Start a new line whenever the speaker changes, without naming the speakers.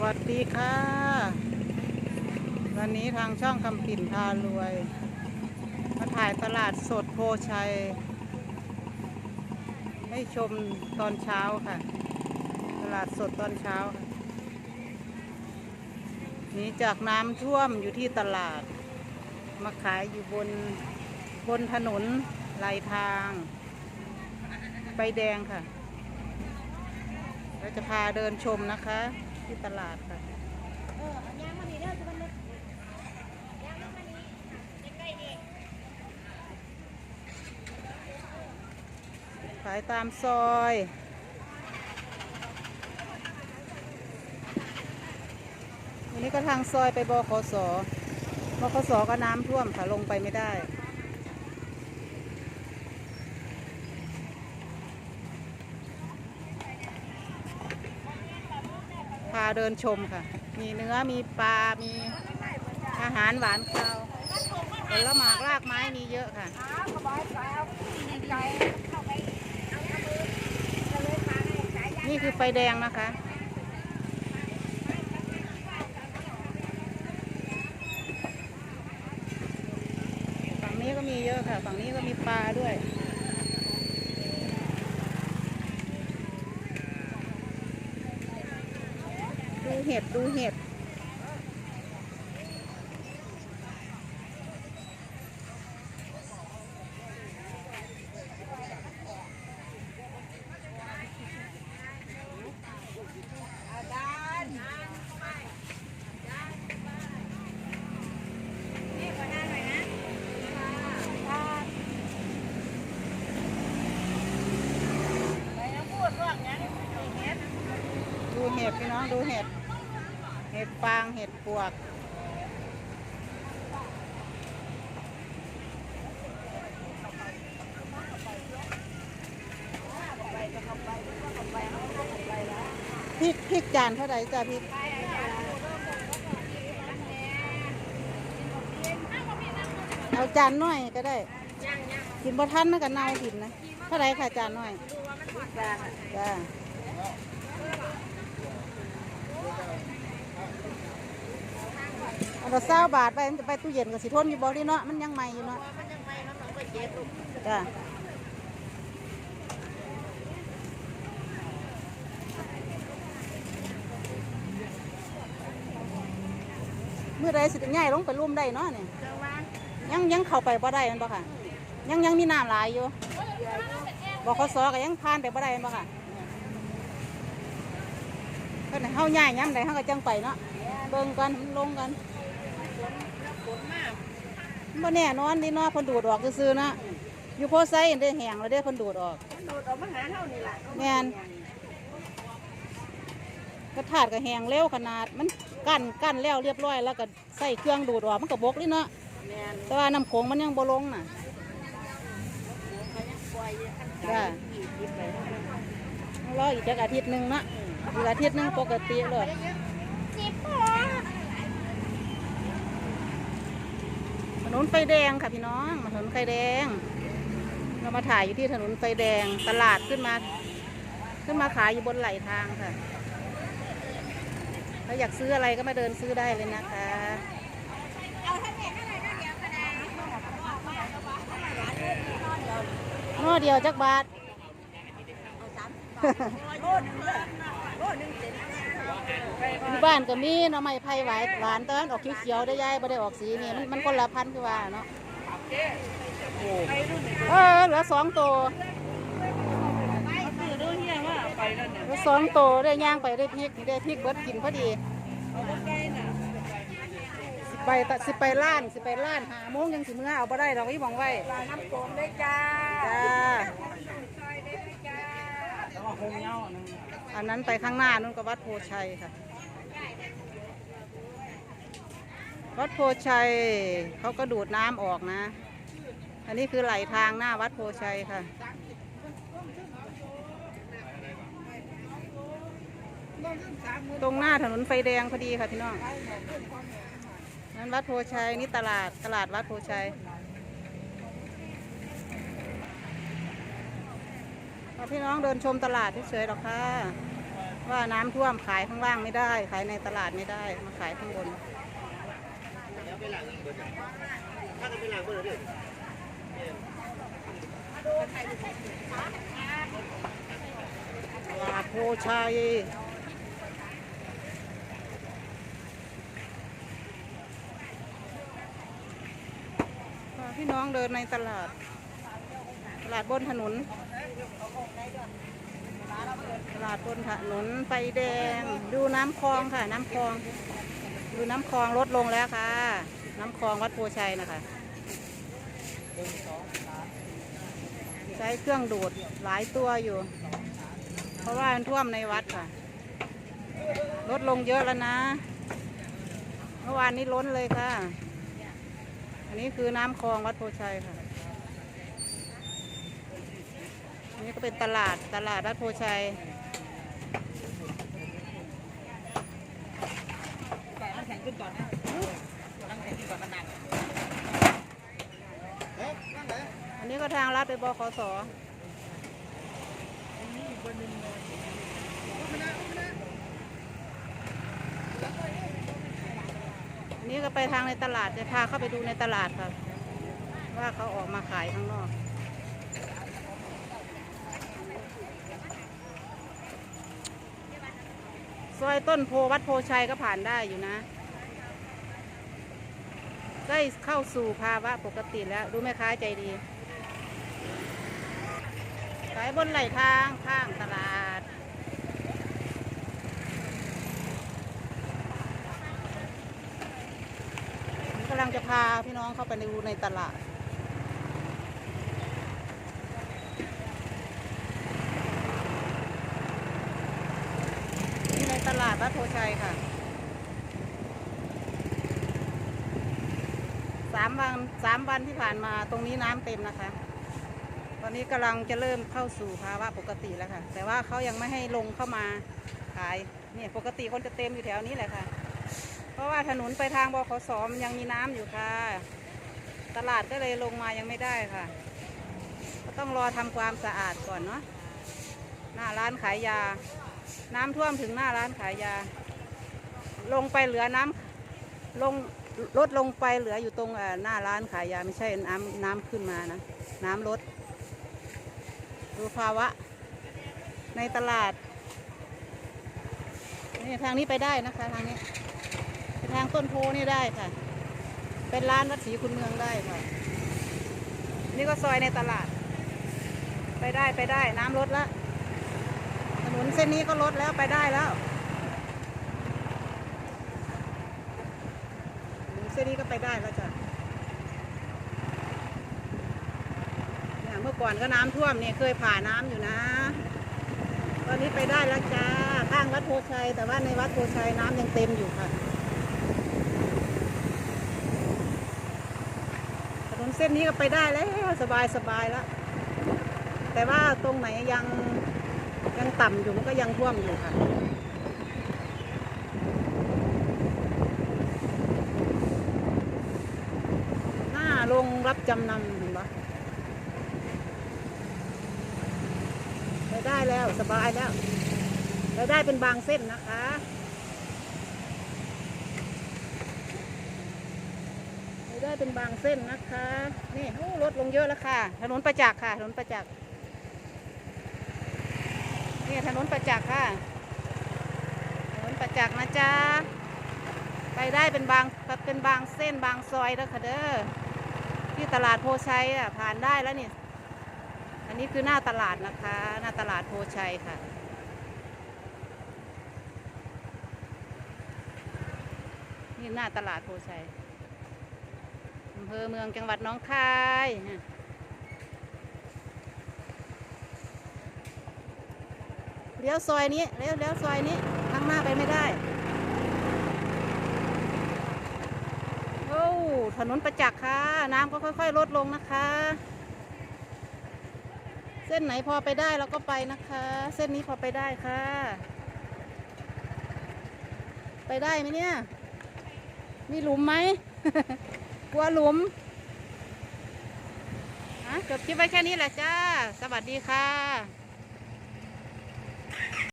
วัสดีค่ะ วันนี้ทางช่องคำปิ่นพารวย มาถ่ายตลาดสดโพชัย ให้ชมตอนเช้าค่ะ ตลาดสดตอนเช้าค่ะหนีจากน้ำท่วมอยู่ที่ตลาด มาขายอยู่บนบนถนนไหลทางไฟแดงค่ะ เราจะพาเดินชมนะคะ ที่ตลาดค่ะ
เออเอายางมานี่เด้อจะมันเล็กยางมานี่ใกล้ๆนี่
ขายตามซอย วันนี้ก็ทางซอยไปบขสบขสก็น้ำท่วมค่ะ ลงไปไม่ได้ พาเดินชมค่ะ มีเนื้อมีปลา มีอาหารหวานคาวผลหมากรากไม้มีเยอะค่ะนี่คือไฟแดงนะคะ ฝั่งนี้ก็มีเยอะค่ะ ฝั่งนี้ก็มีปลาด้วย ดู เห็ดดูเห็ด
ดูเห็
ดพี่น้องดูเห็ด เห็ดฟางเห็ดปวก พริกพริกจานเท่าไหร่จ้ะพริกเอาจานน้อยก็ได้ กินบ่ทันนะกันเน่ากินนะ เท่าไหร่ค่ะจานน้อยจ้า เอาเราเศร้าบาทไปมันจะไปตู้เย็นกับสิทนอยู่บ่นี่เนาะมันยังใหม่อยู่เนาะจ้าเมื่อไรสิง่ายลงไปรุ่มได้เนาะเนี่ยยังยังเข้าไปบ่ได้มันบ่ค่ะ ยังยังมีน้ำหลายอยู่บขสก็ยังผ่านไปบ่ได้มันบ่ค่ะเพิ่นให้เฮาย่ายย้ำใดเฮาก็จังไปเนาะเบิ่งกันลงกัน
ฝนมาก
บ่แน่นอนดิเนาะเพิ่นดูดออกซื่อๆเนาะอยู่โพไซได้แห้งแล้วเด้เพิ่นดูดออก
มันดูดออกมาหาเท่านี่แหละ
แม่น กระถาดก็แห้งเร็วขนาดมันกั้นกั้นแล้วเรียบร้อยแล้วก็ใส่เครื่องดูดออกมันก็บกเลยเนาะ
แม่น
แต่ว่าน้ำโขงมันยังบ่ลงน่ะ
เขายังปล่อยอยู่ขั้น
จ้า
กี่ทิพย์ไป
รออีกจักอาทิตย์หนึงเนาะอีกอาทิตย์หนึงปกติเลย
สิบพอ
ถ นนไฟแดงค่ะพี่น้องถนนไฟแดง เรามาถ่ายอยู่ที่ถนนไฟแดงตลาดขึ้นมา ขึ้นมาขายอยู่บนไหลทางค่ะถ้าอยากซื้ออะไรก็มาเดินซื้อได้เลยนะคะ
เอาท่านเห็นอะไรก็เดียวก็ได้
หม้อเดียวจักบาท
เอาสามสิบบาทโลหนึงเลย
อยู่บ้านก็มีหน่อไม้ไผ่หวานหวานแตอนออกเขียวๆได้ยายไม่ได้ออกสีนี่มันมันคนละพันธุ์คือว่าเนาะเออเหลือสองตัว
คือดูเฮียว่าไปแล้วเนี่ย
เหลือสองตัวได้ย่างไปได้พริกนี่ได้พริกเบิดกินพอดี
เอาไปใกล้น่ะ
สิไปตะสิไปล้านสิไปล้านหาโมงยังสิเมื่อเอาบ่ได้ดอกอีหมองไว้
ปลาน้ำโขงได้จ้า
จ้า
ซอยได้ไหมจ้า
อันนั้นไปข้างหน้านู่นก็วัดโพชัยค่ะ วัดโพชัยเขาก็ดูดน้ำออกนะ อันนี้คือไหลทางหน้าวัดโพชัยค่ะตรงหน้าถนนไฟแดงพอดีค่ะพี่น้อง นั้นวัดโพชัยนี่ตลาดตลาดวัดโพชัยเอา พี่น้องเดินชมตลาดเฉยๆหรอกค่ะ ว่าน้ำท่วมขายข้างล่างไม่ได้ ขายในตลาดไม่ได้ มาขายข้างบนตลาดโพชัยพาพี่น้องเดินในตลาด ตลาดบนถนน ตลาดบนถนนไฟแดง ดูน้ำคลองค่ะ น้ำคลอง ดูน้ำคลองลดลงแล้วค่ะ น้ำคลองวัดโพชัยนะคะใช้เครื่องดูดหลายตัวอยู่ เพราะว่ามันท่วมในวัดค่ะ ลดลงเยอะแล้วนะ เมื่อวานนี้ล้นเลยค่ะ อันนี้คือน้ำคลองวัดโพชัยค่ะ อั นนี้ก็เป็นตลาดตลาดวัดโพชัย
แข็งขึ้นก่อนนะน้ำแข็งขึ้นก่อนมันหนัก
อันนี้ก็ทางลัดไปบขสอันนี้ก็ไปทางในตลาดจะพาเข้าไปดูในตลาดค่ะว่าเขาออกมาขายข้างนอก ซอยต้นโพวัดโพชัยก็ผ่านได้อยู่นะได้เข้าสู่ภาวะปกติแล้ว ดูแม่ค้าใจดี ขายบนไหลทางข้างตลาด กำลังจะพาพี่น้องเข้าไปดูในตลาด นี่ในต ลาดวัดโพชัยค่ะสามวันสามวันที่ผ่านมาตรงนี้น้ำเต็มนะคะ ตอนนี้กำลังจะเริ่มเข้าสู่ภาวะปกติแล้วค่ะ แต่ว่าเขายังไม่ให้ลงเข้ามาขายเนี่ยปกติคนจะเต็มอยู่แถวนี้แหละค่ะ เพราะว่าถนนไปทางบขสมยังมีน้ำอยู่ค่ะ ตลาดก็เลยลงมายังไม่ได้ค่ะ ก็ต้องรอทำความสะอาดก่อนเนาะหน้าร้านขายยา น้ำท่วมถึงหน้าร้านขายยา ลงไปเหลือน้ำลงลดลงไปเหลืออยู่ตรงหน้าร้านขายยาไม่ใช่น้ำน้ำขึ้นมานะ น้ำลด ดูภาวะ ในตลาดนี่ทางนี้ไปได้นะคะทางนี้ไปทางต้นโพนี่ได้ค่ะ เป็นร้านวัดศรีคุณเมืองได้ค่ะ นี่ก็ซอยในตลาด ไปได้ไปได้น้ำลดแล้ว นนเส้นนี้ก็ลดแล้วไปได้แล้วถนนเส้นนี้ก็ไปได้แล้วจ้ะเนี่ยเมื่อก่อนก็น้ำท่วมเนี่ยเคยผ่าน้ำอยู่นะ ตอนนี้ไปได้แล้วจ้าข้างวัดโพชัย แต่ว่าในวัดโพชัยน้ำยังเต็มอยู่ค่ะถนนเส้นนี้ก็ไปได้แล้วสบายสบายแล้วแต่ว่าตรงไหนยัง ยังต่ำอยู่มันก็ยังท่วมอยู่ค่ะหน้าลงรับจำนำเห็นปะไปได้แล้วสบายแล้วไปได้เป็นบางเส้นนะคะได้เป็นบางเส้นนะคะ นี่โอ้ลดลงเยอะแล้วค่ะ ถนนประจักษ์ค่ะ ถนนประจักษ์ นี่ถนนประจักษ์ค่ะ ถนนประจักษ์นะจ๊ะ ไปได้เป็นบางเป็นบางเส้นบางซอยแล้วค่ะเด้อ ที่ตลาดโพชัยอะผ่านได้แล้วนี่ อันนี้คือหน้าตลาดนะคะ หน้าตลาดโพชัยค่ะนี่หน้าตลาดโพชัยอำเภอเมืองจังหวัดน้องคายนะ เลี้ยวซอยนี้เลี้ยวเลี้ยวซอยนี้ข้างหน้าไปไม่ได้โอ้ถนนประจักษ์ค่ะ น้ำก็ค่อย ๆ ลดลงนะคะ เส้นไหนพอไปได้เราก็ไปนะคะ เส้นนี้พอไปได้ค่ะ ไปได้ไหมเนี่ย มีหลุมไหมกลัวหลุมอะจบคลิปไว้แค่นี้แหละจ้า สวัสดีค่ะ